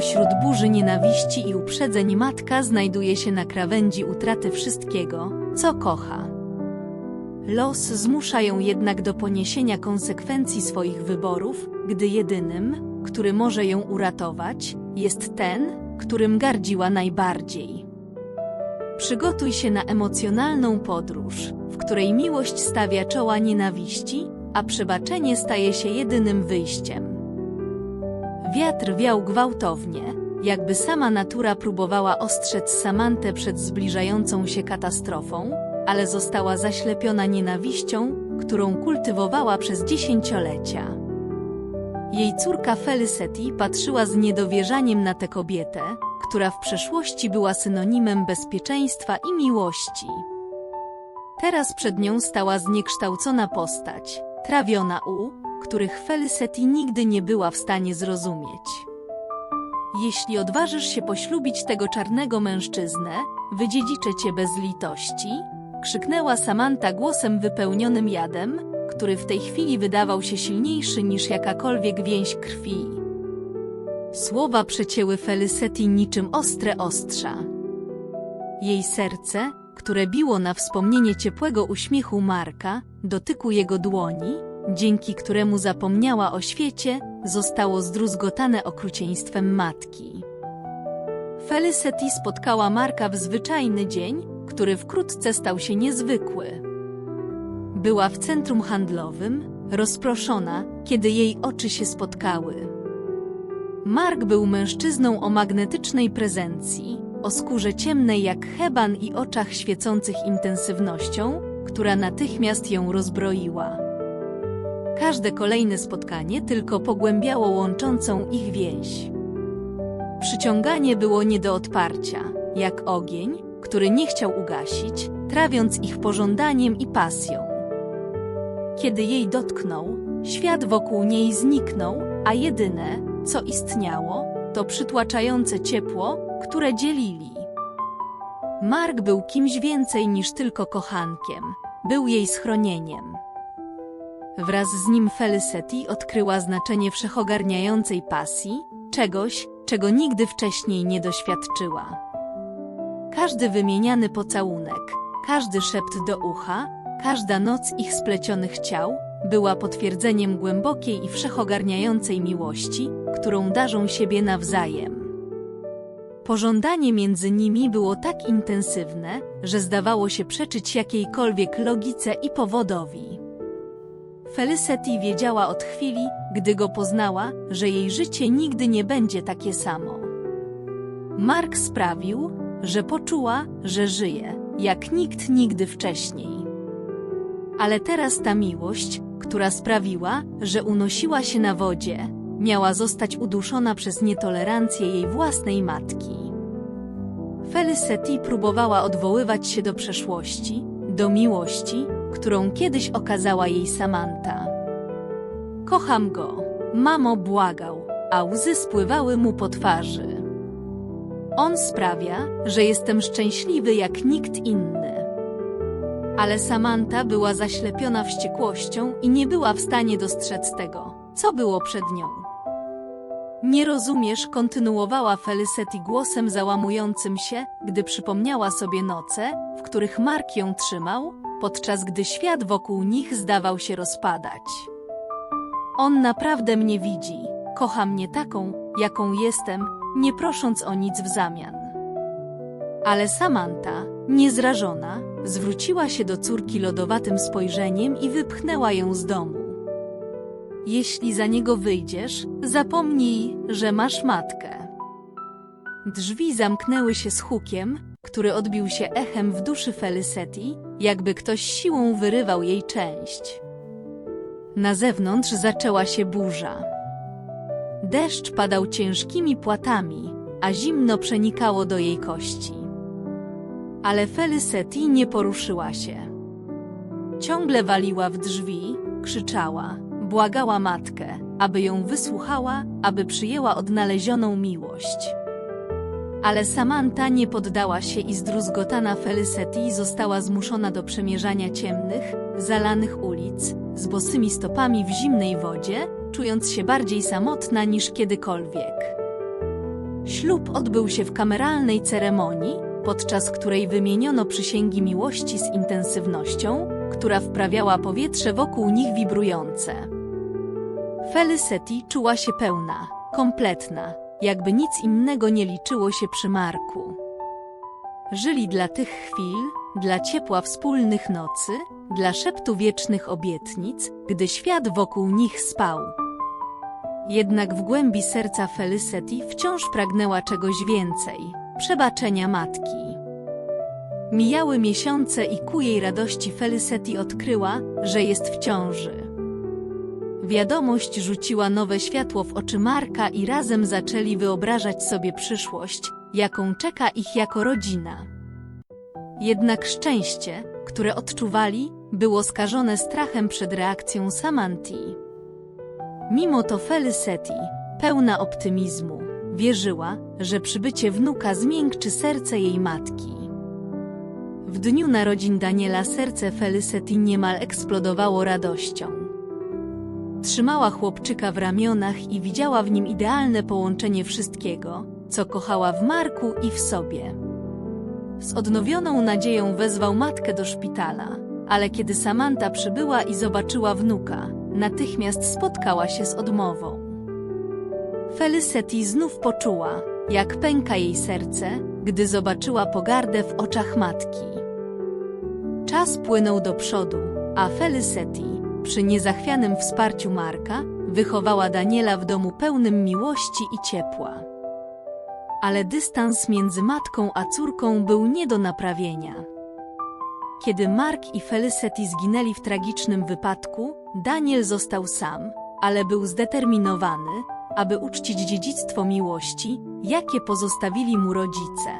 Pośród burzy nienawiści i uprzedzeń matka znajduje się na krawędzi utraty wszystkiego, co kocha. Los zmusza ją jednak do poniesienia konsekwencji swoich wyborów, gdy jedynym, który może ją uratować, jest ten, którym gardziła najbardziej. Przygotuj się na emocjonalną podróż, w której miłość stawia czoła nienawiści, a przebaczenie staje się jedynym wyjściem. Wiatr wiał gwałtownie, jakby sama natura próbowała ostrzec Samantę przed zbliżającą się katastrofą, ale została zaślepiona nienawiścią, którą kultywowała przez dziesięciolecia. Jej córka Felicity patrzyła z niedowierzaniem na tę kobietę, która w przeszłości była synonimem bezpieczeństwa i miłości. Teraz przed nią stała zniekształcona postać, trawiona u, których Felicity nigdy nie była w stanie zrozumieć. Jeśli odważysz się poślubić tego czarnego mężczyznę, wydziedziczę cię bez litości, krzyknęła Samantha głosem wypełnionym jadem, który w tej chwili wydawał się silniejszy niż jakakolwiek więź krwi. Słowa przecięły Felicity niczym ostre ostrza. Jej serce, które biło na wspomnienie ciepłego uśmiechu Marka, dotyku jego dłoni, dzięki któremu zapomniała o świecie, zostało zdruzgotane okrucieństwem matki. Felicity spotkała Marka w zwyczajny dzień, który wkrótce stał się niezwykły. Była w centrum handlowym, rozproszona, kiedy jej oczy się spotkały. Mark był mężczyzną o magnetycznej prezencji, o skórze ciemnej jak heban i oczach świecących intensywnością, która natychmiast ją rozbroiła. Każde kolejne spotkanie tylko pogłębiało łączącą ich więź. Przyciąganie było nie do odparcia, jak ogień, który nie chciał ugasić, trawiąc ich pożądaniem i pasją. Kiedy jej dotknął, świat wokół niej zniknął, a jedyne, co istniało, to przytłaczające ciepło, które dzielili. Mark był kimś więcej niż tylko kochankiem, był jej schronieniem. Wraz z nim Felicity odkryła znaczenie wszechogarniającej pasji, czegoś, czego nigdy wcześniej nie doświadczyła. Każdy wymieniany pocałunek, każdy szept do ucha, każda noc ich splecionych ciał była potwierdzeniem głębokiej i wszechogarniającej miłości, którą darzą siebie nawzajem. Pożądanie między nimi było tak intensywne, że zdawało się przeczyć jakiejkolwiek logice i powodowi. Felicity wiedziała od chwili, gdy go poznała, że jej życie nigdy nie będzie takie samo. Mark sprawił, że poczuła, że żyje, jak nikt nigdy wcześniej. Ale teraz ta miłość, która sprawiła, że unosiła się na wodzie, miała zostać uduszona przez nietolerancję jej własnej matki. Felicity próbowała odwoływać się do przeszłości, do miłości, którą kiedyś okazała jej Samantha. Kocham go, mamo błagał, a łzy spływały mu po twarzy. On sprawia, że jestem szczęśliwy jak nikt inny. Ale Samantha była zaślepiona wściekłością i nie była w stanie dostrzec tego, co było przed nią. Nie rozumiesz, kontynuowała Felicity głosem załamującym się, gdy przypomniała sobie noce, w których Mark ją trzymał, podczas gdy świat wokół nich zdawał się rozpadać. On naprawdę mnie widzi, kocha mnie taką, jaką jestem, nie prosząc o nic w zamian. Ale Samantha, niezrażona, zwróciła się do córki lodowatym spojrzeniem i wypchnęła ją z domu. Jeśli za niego wyjdziesz, zapomnij, że masz matkę. Drzwi zamknęły się z hukiem, który odbił się echem w duszy Felicity, jakby ktoś siłą wyrywał jej część. Na zewnątrz zaczęła się burza. Deszcz padał ciężkimi płatami, a zimno przenikało do jej kości. Ale Felicity nie poruszyła się. Ciągle waliła w drzwi, krzyczała, błagała matkę, aby ją wysłuchała, aby przyjęła odnalezioną miłość. Ale Samantha nie poddała się i zdruzgotana Felicity została zmuszona do przemierzania ciemnych, zalanych ulic, z bosymi stopami w zimnej wodzie, czując się bardziej samotna niż kiedykolwiek. Ślub odbył się w kameralnej ceremonii, podczas której wymieniono przysięgi miłości z intensywnością, która wprawiała powietrze wokół nich wibrujące. Felicity czuła się pełna, kompletna, jakby nic innego nie liczyło się przy Marku. Żyli dla tych chwil, dla ciepła wspólnych nocy, dla szeptu wiecznych obietnic, gdy świat wokół nich spał. Jednak w głębi serca Felicity wciąż pragnęła czegoś więcej przebaczenia matki. Mijały miesiące i ku jej radości Felicity odkryła, że jest w ciąży. Wiadomość rzuciła nowe światło w oczy Marka i razem zaczęli wyobrażać sobie przyszłość, jaką czeka ich jako rodzina. Jednak szczęście, które odczuwali, było skażone strachem przed reakcją Samanty. Mimo to Felicity, pełna optymizmu, wierzyła, że przybycie wnuka zmiękczy serce jej matki. W dniu narodzin Daniela serce Felicity niemal eksplodowało radością. Trzymała chłopczyka w ramionach i widziała w nim idealne połączenie wszystkiego, co kochała w Marku i w sobie. Z odnowioną nadzieją wezwał matkę do szpitala, ale kiedy Samantha przybyła i zobaczyła wnuka, natychmiast spotkała się z odmową. Felicity znów poczuła, jak pęka jej serce, gdy zobaczyła pogardę w oczach matki. Czas płynął do przodu, a Felicity, przy niezachwianym wsparciu Marka, wychowała Daniela w domu pełnym miłości i ciepła. Ale dystans między matką a córką był nie do naprawienia. Kiedy Mark i Felicity zginęli w tragicznym wypadku, Daniel został sam, ale był zdeterminowany, aby uczcić dziedzictwo miłości, jakie pozostawili mu rodzice.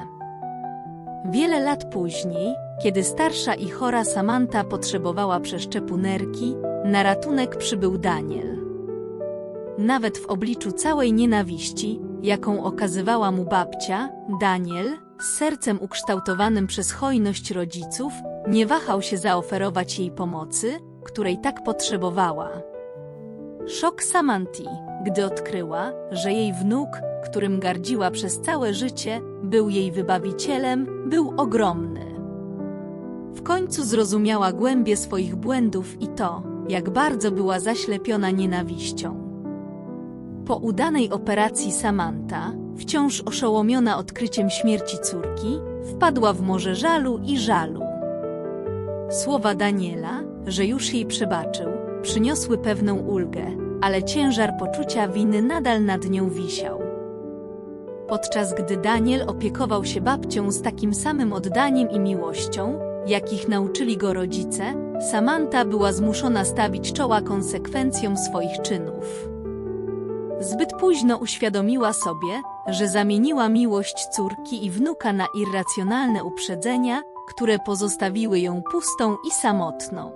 Wiele lat później, kiedy starsza i chora Samantha potrzebowała przeszczepu nerki, na ratunek przybył Daniel. Nawet w obliczu całej nienawiści, jaką okazywała mu babcia, Daniel, sercem ukształtowanym przez hojność rodziców, nie wahał się zaoferować jej pomocy, której tak potrzebowała. Szok Samanti, gdy odkryła, że jej wnuk, którym gardziła przez całe życie, był jej wybawicielem, był ogromny. W końcu zrozumiała głębie swoich błędów i to, jak bardzo była zaślepiona nienawiścią. Po udanej operacji Samantha, wciąż oszołomiona odkryciem śmierci córki, wpadła w morze żalu i żalu. Słowa Daniela, że już jej przebaczył, przyniosły pewną ulgę, ale ciężar poczucia winy nadal nad nią wisiał. Podczas gdy Daniel opiekował się babcią z takim samym oddaniem i miłością, jakich nauczyli go rodzice, Samantha była zmuszona stawić czoła konsekwencjom swoich czynów. Zbyt późno uświadomiła sobie, że zamieniła miłość córki i wnuka na irracjonalne uprzedzenia, które pozostawiły ją pustą i samotną.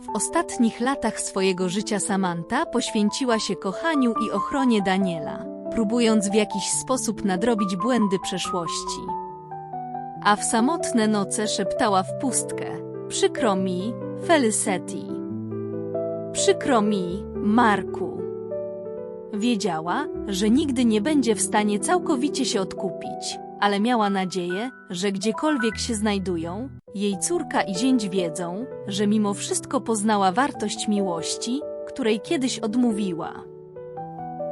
W ostatnich latach swojego życia Samantha poświęciła się kochaniu i ochronie Daniela, próbując w jakiś sposób nadrobić błędy przeszłości. A w samotne noce szeptała w pustkę: Przykro mi, Felicity. Przykro mi, Marku. Wiedziała, że nigdy nie będzie w stanie całkowicie się odkupić, ale miała nadzieję, że gdziekolwiek się znajdują, jej córka i zięć wiedzą, że mimo wszystko poznała wartość miłości, której kiedyś odmówiła.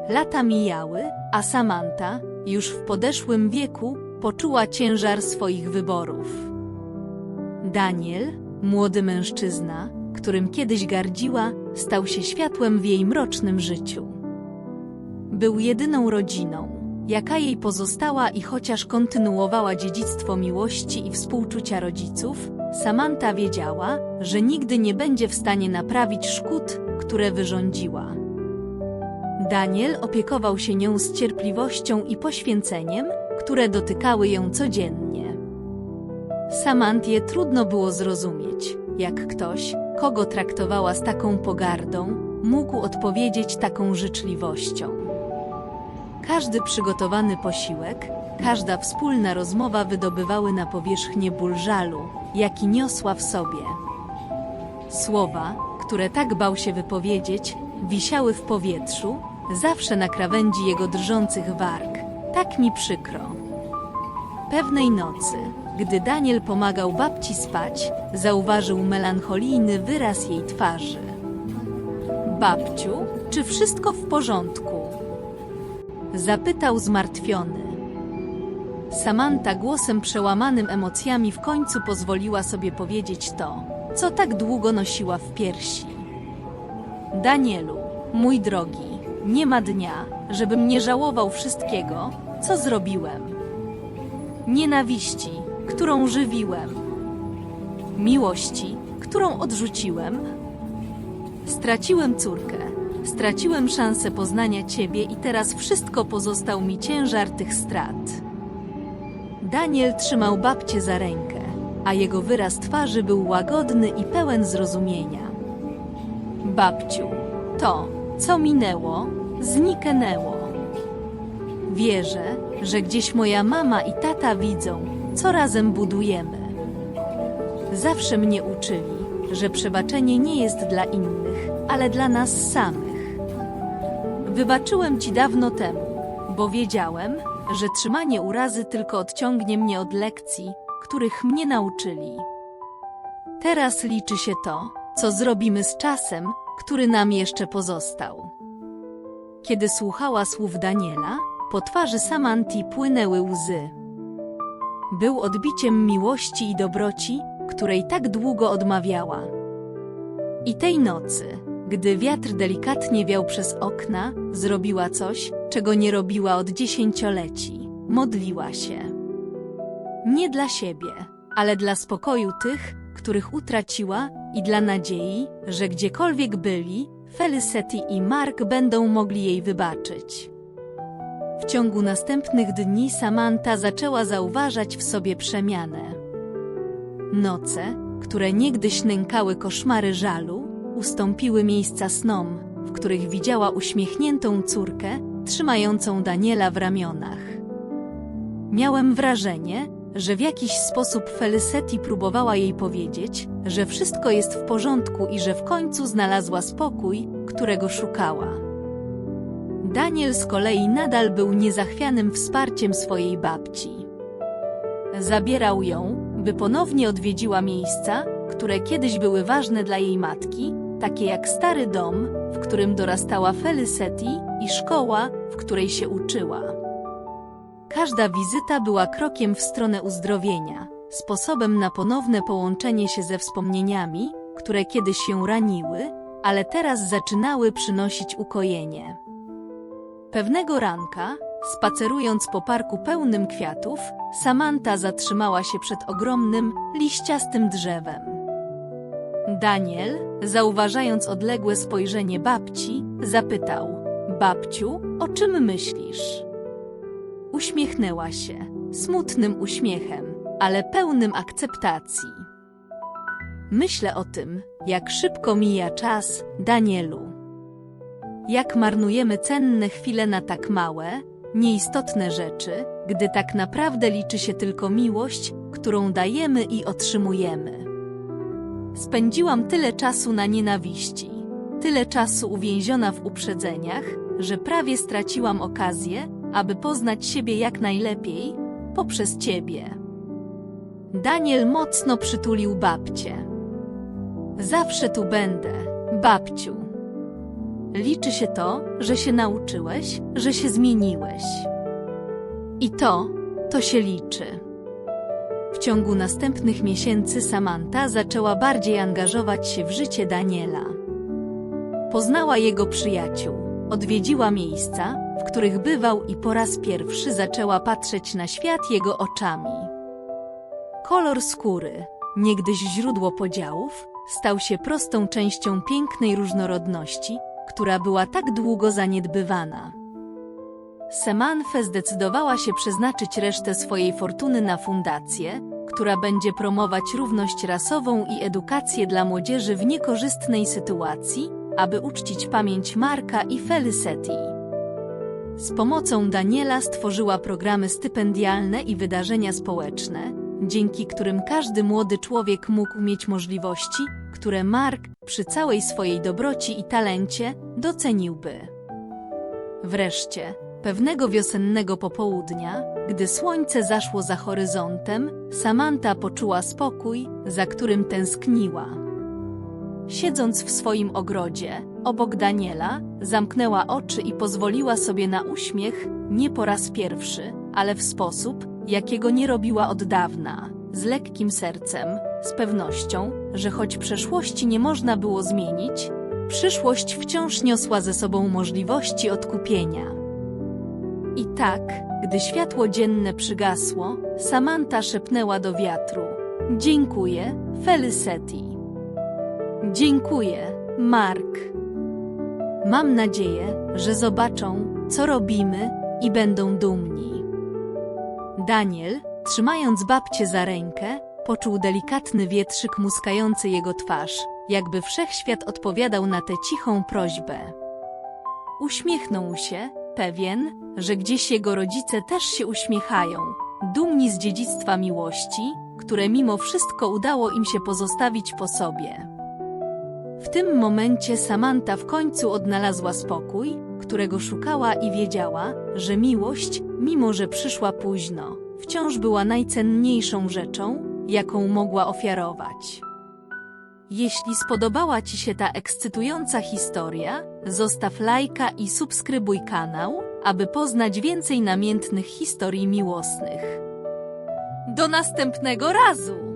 Lata mijały, a Samantha, już w podeszłym wieku, poczuła ciężar swoich wyborów. Daniel, młody mężczyzna, którym kiedyś gardziła, stał się światłem w jej mrocznym życiu. Był jedyną rodziną, jaka jej pozostała i chociaż kontynuowała dziedzictwo miłości i współczucia rodziców, Samantha wiedziała, że nigdy nie będzie w stanie naprawić szkód, które wyrządziła. Daniel opiekował się nią z cierpliwością i poświęceniem, które dotykały ją codziennie. Samantie trudno było zrozumieć, jak ktoś, kogo traktowała z taką pogardą, mógł odpowiedzieć taką życzliwością. Każdy przygotowany posiłek, każda wspólna rozmowa wydobywały na powierzchnię ból żalu, jaki niosła w sobie. Słowa, które tak bał się wypowiedzieć, wisiały w powietrzu, zawsze na krawędzi jego drżących warg, Tak mi przykro. Pewnej nocy, gdy Daniel pomagał babci spać, zauważył melancholijny wyraz jej twarzy. Babciu, czy wszystko w porządku? Zapytał zmartwiony. Samantha głosem przełamanym emocjami w końcu pozwoliła sobie powiedzieć to, co tak długo nosiła w piersi. Danielu, mój drogi, nie ma dnia, żebym nie żałował wszystkiego, co zrobiłem. Nienawiści, którą żywiłem. Miłości, którą odrzuciłem. Straciłem córkę, straciłem szansę poznania ciebie i teraz wszystko pozostał mi ciężar tych strat. Daniel trzymał babcię za rękę, a jego wyraz twarzy był łagodny i pełen zrozumienia. Babciu, to, co minęło, zniknęło. Wierzę, że gdzieś moja mama i tata widzą, co razem budujemy. Zawsze mnie uczyli, że przebaczenie nie jest dla innych, ale dla nas samych. Wybaczyłem ci dawno temu, bo wiedziałem, że trzymanie urazy tylko odciągnie mnie od lekcji, których mnie nauczyli. Teraz liczy się to, co zrobimy z czasem, który nam jeszcze pozostał. Kiedy słuchała słów Daniela, po twarzy Samanti płynęły łzy. Był odbiciem miłości i dobroci, której tak długo odmawiała. I tej nocy, gdy wiatr delikatnie wiał przez okna, zrobiła coś, czego nie robiła od dziesięcioleci. Modliła się. Nie dla siebie, ale dla spokoju tych, których utraciła i dla nadziei, że gdziekolwiek byli, Felicity i Mark będą mogli jej wybaczyć. W ciągu następnych dni Samantha zaczęła zauważać w sobie przemianę. Noce, które niegdyś nękały koszmary żalu, ustąpiły miejsca snom, w których widziała uśmiechniętą córkę, trzymającą Daniela w ramionach. Miałem wrażenie, że w jakiś sposób Felicity próbowała jej powiedzieć, że wszystko jest w porządku i że w końcu znalazła spokój, którego szukała. Daniel z kolei nadal był niezachwianym wsparciem swojej babci. Zabierał ją, by ponownie odwiedziła miejsca, które kiedyś były ważne dla jej matki, takie jak stary dom, w którym dorastała Felicity i szkoła, w której się uczyła. Każda wizyta była krokiem w stronę uzdrowienia, sposobem na ponowne połączenie się ze wspomnieniami, które kiedyś się raniły, ale teraz zaczynały przynosić ukojenie. Pewnego ranka, spacerując po parku pełnym kwiatów, Samantha zatrzymała się przed ogromnym, liściastym drzewem. Daniel, zauważając odległe spojrzenie babci, zapytał: Babciu, o czym myślisz? Uśmiechnęła się, smutnym uśmiechem, ale pełnym akceptacji. Myślę o tym, jak szybko mija czas, Danielu. Jak marnujemy cenne chwile na tak małe, nieistotne rzeczy, gdy tak naprawdę liczy się tylko miłość, którą dajemy i otrzymujemy. Spędziłam tyle czasu na nienawiści, tyle czasu uwięziona w uprzedzeniach, że prawie straciłam okazję, aby poznać siebie jak najlepiej poprzez ciebie. Daniel mocno przytulił babcię. Zawsze tu będę, babciu. Liczy się to, że się nauczyłeś, że się zmieniłeś. I to, to się liczy. W ciągu następnych miesięcy Samantha zaczęła bardziej angażować się w życie Daniela. Poznała jego przyjaciół, odwiedziła miejsca, w których bywał i po raz pierwszy zaczęła patrzeć na świat jego oczami. Kolor skóry, niegdyś źródło podziałów, stał się prostą częścią pięknej różnorodności, która była tak długo zaniedbywana. Semanfe zdecydowała się przeznaczyć resztę swojej fortuny na fundację, która będzie promować równość rasową i edukację dla młodzieży w niekorzystnej sytuacji, aby uczcić pamięć Marka i Felicity. Z pomocą Daniela stworzyła programy stypendialne i wydarzenia społeczne, dzięki którym każdy młody człowiek mógł mieć możliwości, które Mark, przy całej swojej dobroci i talencie, doceniłby. Wreszcie, Pewnego wiosennego popołudnia, gdy słońce zaszło za horyzontem, Samantha poczuła spokój, za którym tęskniła. Siedząc w swoim ogrodzie, obok Daniela, zamknęła oczy i pozwoliła sobie na uśmiech, nie po raz pierwszy, ale w sposób, jakiego nie robiła od dawna, z lekkim sercem, z pewnością, że choć przeszłości nie można było zmienić, przyszłość wciąż niosła ze sobą możliwości odkupienia. I tak, gdy światło dzienne przygasło, Samantha szepnęła do wiatru: Dziękuję, Felicity. Dziękuję, Mark. Mam nadzieję, że zobaczą, co robimy i będą dumni. Daniel, trzymając babcię za rękę, poczuł delikatny wietrzyk muskający jego twarz, jakby wszechświat odpowiadał na tę cichą prośbę. Uśmiechnął się, pewien, że gdzieś jego rodzice też się uśmiechają, dumni z dziedzictwa miłości, które mimo wszystko udało im się pozostawić po sobie. Tym momencie Samantha w końcu odnalazła spokój, którego szukała i wiedziała, że miłość, mimo że przyszła późno, wciąż była najcenniejszą rzeczą, jaką mogła ofiarować. Jeśli spodobała Ci się ta ekscytująca historia, zostaw lajka i subskrybuj kanał, aby poznać więcej namiętnych historii miłosnych. Do następnego razu!